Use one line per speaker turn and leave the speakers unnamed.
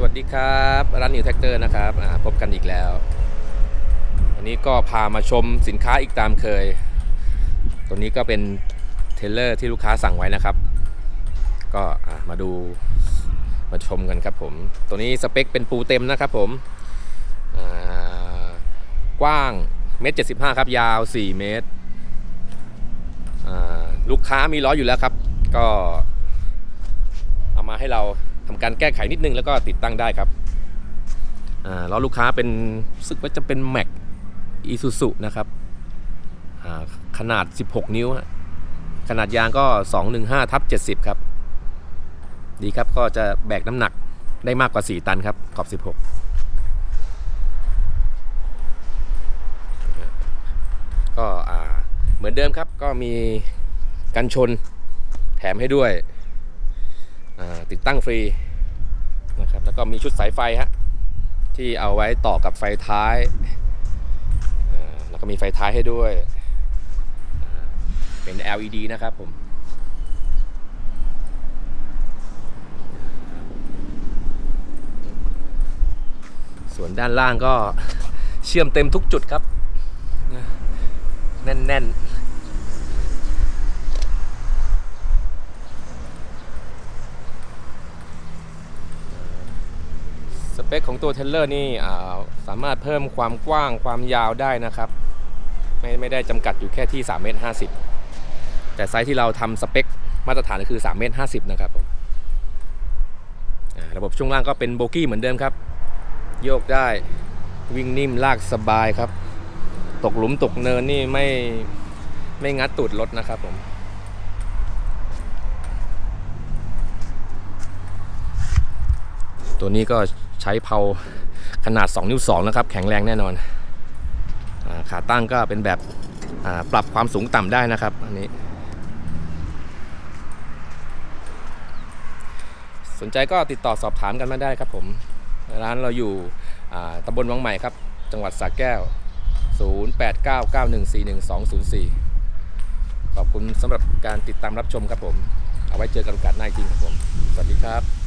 สวัสดีครับร้านนิวแท็กเตอร์นะครับพบกันอีกแล้ว วันนี้ก็พามาชมสินค้าอีกตามเคย ตัวนี้ก็เป็นเทเลอร์ที่ลูกค้าสั่งไว้นะครับ ก็มาดูมาชมกันครับผม ตัวนี้สเปคเป็นปูเต็มนะครับผมกว้างเมตรเจ็ดสิบห้าครับยาว 4 เมตรลูกค้ามีล้ออยู่แล้วครับ ก็ ให้เราทำการแก้ไขนิดนึงแล้วก็ติดตั้งได้ครับอ่าล้อลูกค้าเป็นรู้สึกว่าจะเป็น Mac Isuzu นะครับอ่าขนาด 16 นิ้ว ขนาดยางก็ 215ทับ70 ครับ ดีครับก็จะแบกน้ำหนักได้มากกว่า 4 ตันครับ ขอบ 16 ก็เหมือนเดิมครับก็มีกันชนแถมให้ด้วย ติดตั้งฟรีนะครับแล้วก็มีชุดสายไฟฮะที่เอาไว้ต่อกับไฟท้ายแล้วก็มีไฟท้ายให้ด้วย เป็น LED นะครับผมส่วนด้านล่างก็เชื่อมเต็มทุกจุดครับ แน่นๆ ส เปคของตัวเทเลอร์นี่สามารถเพิ่มความกว้างความยาวได้นะครับไม่ไม่ได้จำกัดอยู่แค่ที่3เมตร50 แต่ไซส์ที่เราทำสเปคมาตรฐานก็คือ3เมตร50 นะครับผมระบบช่วงล่างก็เป็นโบกี้เหมือนเดิมครับ โยกได้วิ่งนิ่มลากสบายครับ ตกหลุมตกเนินนี่ไม่ไม่งัดตูดรถนะครับผมตัวนี้ก็ ใช้เพาขนาด 2 นิ้ว2นะครับ แข็งแรงแน่นอนอขาตั้งก็เป็นแบบปรับความสูงต่ำได้นะครับ อันนี้ สนใจก็ติดต่อสอบถามกันมาได้ครับผม ร้านเราอยู่ตำบลวังใหม่ครับ จังหวัดสระแก้ว 0899141204 ขอบคุณสำหรับการติดตามรับชมครับผม เอาไว้เจอกันโอกาสหน้าอีกทีครับผม สวัสดีครับ